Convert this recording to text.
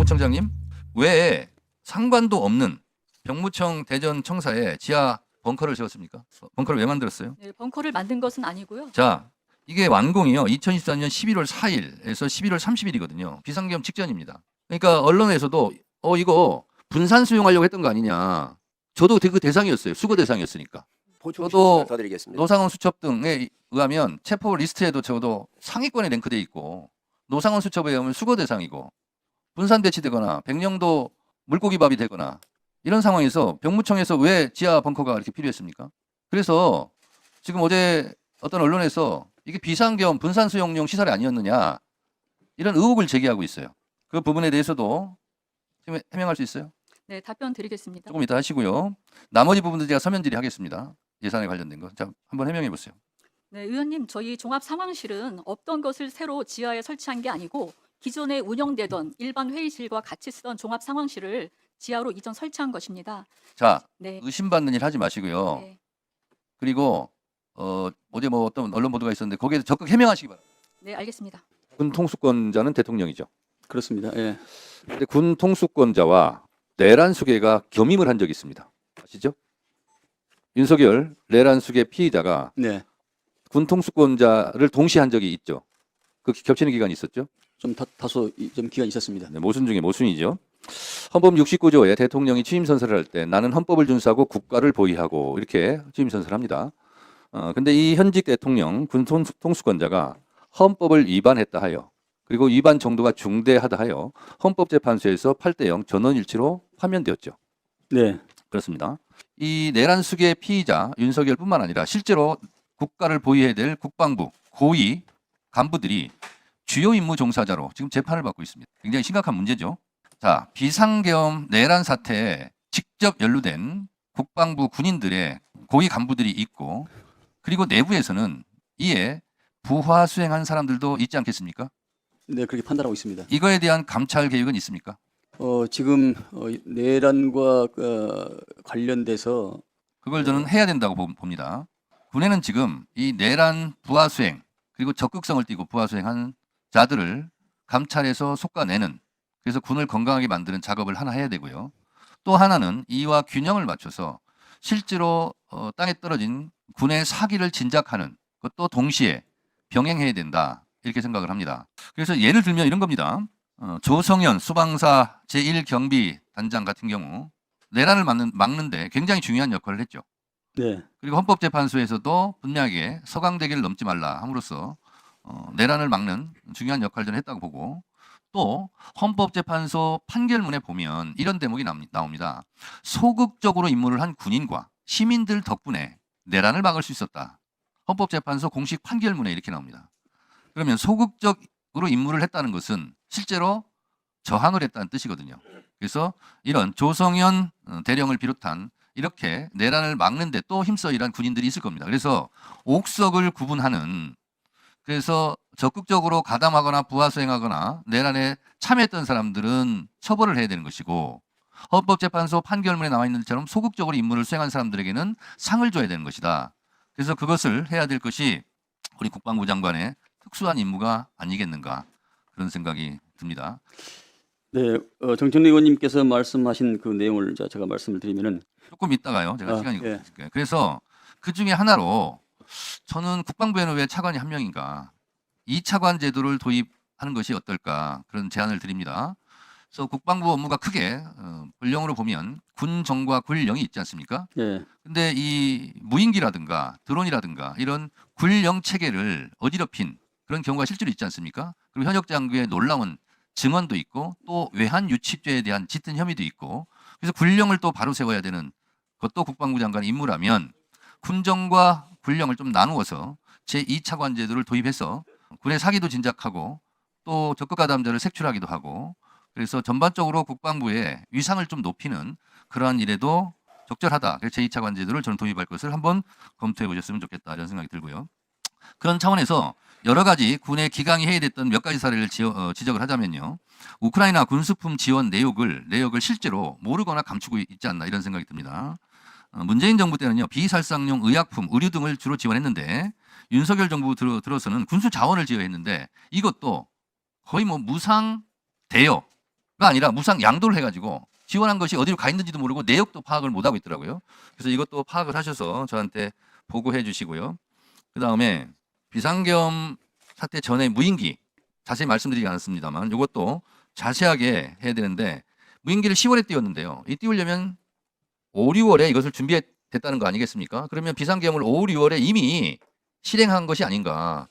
병무청장님 왜 상관도 없는 병무청 대전 청사에 지하 벙커를 세웠습니까? 벙커를 왜 만들었어요? 네, 벙커를 만든 것은 아니고요. 자, 이게 완공이요. 2024년 11월 4일에서 11월 30일이거든요. 비상계엄 직전입니다. 그러니까 언론에서도 어 이거 분산 수용하려고 했던 거 아니냐. 저도 그 대상이었어요. 수거 대상이었으니까. 저도 더 드리겠습니다. 노상원 수첩 등에 의하면 체포 리스트에도 적어도 상위권에 랭크돼 있고 노상원 수첩에 의하면 수거 대상이고 분산 배치 되거나 백령도 물고기밥이 되거나 이런 상황에서 병무청에서 왜 지하 벙커가 이렇게 필요했습니까? 그래서 지금 어제 어떤 언론에서 이게 비상계엄 분산 수용용 시설이 아니었느냐 이런 의혹을 제기하고 있어요. 그 부분에 대해서도 해명할 수 있어요? 네, 답변 드리겠습니다. 조금 이따 하시고요. 나머지 부분도 제가 서면 질의하겠습니다. 예산에 관련된 거. 자, 한번 해명해 보세요. 네, 의원님, 저희 종합 상황실은 없던 것을 새로 지하에 설치한 게 아니고 기존에 운영되던 일반 회의실과 같이 쓰던 종합 상황실을 지하로 이전 설치한 것입니다. 자, 네. 의심받는 일 하지 마시고요. 네. 그리고 어, 어제 뭐 어떤 언론 보도가 있었는데 거기에 적극 해명하시기 바랍니다. 네, 알겠습니다. 군 통수권자는 대통령이죠. 그렇습니다. 예. 근데 군 통수권자와 내란 수계가 겸임을 한 적이 있습니다. 아시죠? 윤석열 내란 수계 피의자가 네. 군 통수권자를 동시에 한 적이 있죠. 그 겹치는 기간이 있었죠. 좀 다, 다소 이- 좀 기간이 있었습니다. 네, 모순 중에 모순이죠. 헌법 69조에 대통령이 취임 선서를 할 때 나는 헌법을 준수하고 국가를 보위하고 이렇게 취임 선서를 합니다. 어, 근데 이 현직 대통령 군 통수- 통수권자가 헌법을 위반했다 하여 그리고 위반 정도가 중대하다 하여 헌법재판소에서 8대 0 전원일치로 파면되었죠. 네. 그렇습니다. 이 내란 수계 피의자 윤석열뿐만 아니라 실제로 국가를 보위해야 될 국방부 고위 간부들이 주요 임무 종사자로 지금 재판을 받고 있습니다. 굉장히 심각한 문제죠. 자, 비상계엄 내란 사태에 직접 연루된 국방부 군인들의 고위 간부들이 있고 그리고 내부에서는 이에 부하 수행한 사람들도 있지 않겠습니까? 네, 그렇게 판단하고 있습니다. 이거에 대한 감찰 계획은 있습니까? 어, 지금 어, 내란과 어, 관련돼서 그걸 저는 해야 된다고 보- 봅니다. 군에는 지금 이 내란 부하 수행 그리고 적극성을 띠고 부하 수행한 자들을 감찰해서 속아내는 그래서 군을 건강하게 만드는 작업을 하나 해야 되고요. 또 하나는 이와 균형을 맞춰서 실제로 어, 땅에 떨어진 군의 사기를 진작하는 것도 동시에 병행해야 된다 이렇게 생각을 합니다. 그래서 예를 들면 이런 겁니다. 어, 조성현 수방사 제1경비 단장 같은 경우 내란을 막는, 막는데 굉장히 중요한 역할을 했죠. 네. 그리고 헌법재판소에서도 분명하게 서강대기를 넘지 말라 함으로써 어, 내란을 막는 중요한 역할을 했다고 보고 또 헌법재판소 판결문에 보면 이런 대목이 나옵니다. 소극적으로 임무를 한 군인과 시민들 덕분에 내란을 막을 수 있었다. 헌법재판소 공식 판결문에 이렇게 나옵니다. 그러면 소극적으로 임무를 했다는 것은 실제로 저항을 했다는 뜻이거든요. 그래서 이런 조성현 어, 대령을 비롯한 이렇게 내란을 막는데 또 힘써 일한 군인들이 있을 겁니다. 그래서 옥석을 구분하는 그래서 적극적으로 가담하거나 부하 수행하거나 내란에 참여했던 사람들은 처벌을 해야 되는 것이고 헌법재판소 판결문에 나와 있는 것처럼 소극적으로 임무를 수행한 사람들에게는 상을 줘야 되는 것이다. 그래서 그것을 해야 될 것이 우리 국방부 장관의 특수한 임무가 아니겠는가 그런 생각이 듭니다. 네, 어, 정청래 의원님께서 말씀하신 그 내용을 자- 제가 말씀을 드리면은 조금 있다가요. 제가 아, 시간이 예. 없으니까요. 그래서 그 중에 하나로 저는 국방부에는 왜 차관이 한 명인가? 이 차관 제도를 도입하는 것이 어떨까? 그런 제안을 드립니다. 그래서 국방부 업무가 크게 어, 분령으로 보면 군정과 군령이 있지 않습니까? 예. 근데 이 무인기라든가 드론이라든가 이런 군령 체계를 어지럽힌 그런 경우가 실제로 있지 않습니까? 그리고 현역 장교의 놀라운 증언도 있고 또 외환 유치죄에 대한 짙은 혐의도 있고 그래서 군령을 또 바로 세워야 되는 그것도 국방부 장관의 임무라면 군정과 군령을 좀 나누어서 제2차 관 제도를 도입해서 군의 사기도 진작하고 또 적극 가담자를 색출하기도 하고 그래서 전반적으로 국방부의 위상을 좀 높이는 그러한 일에도 적절하다. 그래서 제2차 관 제도를 저는 도입할 것을 한번 검토해 보셨으면 좋겠다 이런 생각이 들고요. 그런 차원에서 여러 가지 군의 기강이 해외됐던 몇 가지 사례를 어, 지적을 하자면요. 우크라이나 군수품 지원 내역을 내역을 실제로 모르거나 감추고 있지 않나 이런 생각이 듭니다. 어, 문재인 정부 때는요 비살상용 의약품, 의류 등을 주로 지원했는데 윤석열 정부 들어, 들어서는 군수 자원을 지어했는데 이것도 거의 뭐 무상 대여 아니라 무상 양도를 해가지고 지원한 것이 어디로 가 있는지도 모르고 내역도 파악을 못 하고 있더라고요. 그래서 이것도 파악을 하셔서 저한테 보고해 주시고요. 그 다음에 비상겸 사태 전에 무인기 자세히 말씀드리지 않았습니다만 이것도 자세하게 해야 되는데 무인기를 10월에 띄웠는데요. 이 띄우려면 5, 6월에 이것을 준비했다는 거 아니겠습니까? 그러면 비상계엄을 5, 6월에 이미 실행한 것이 아닌가.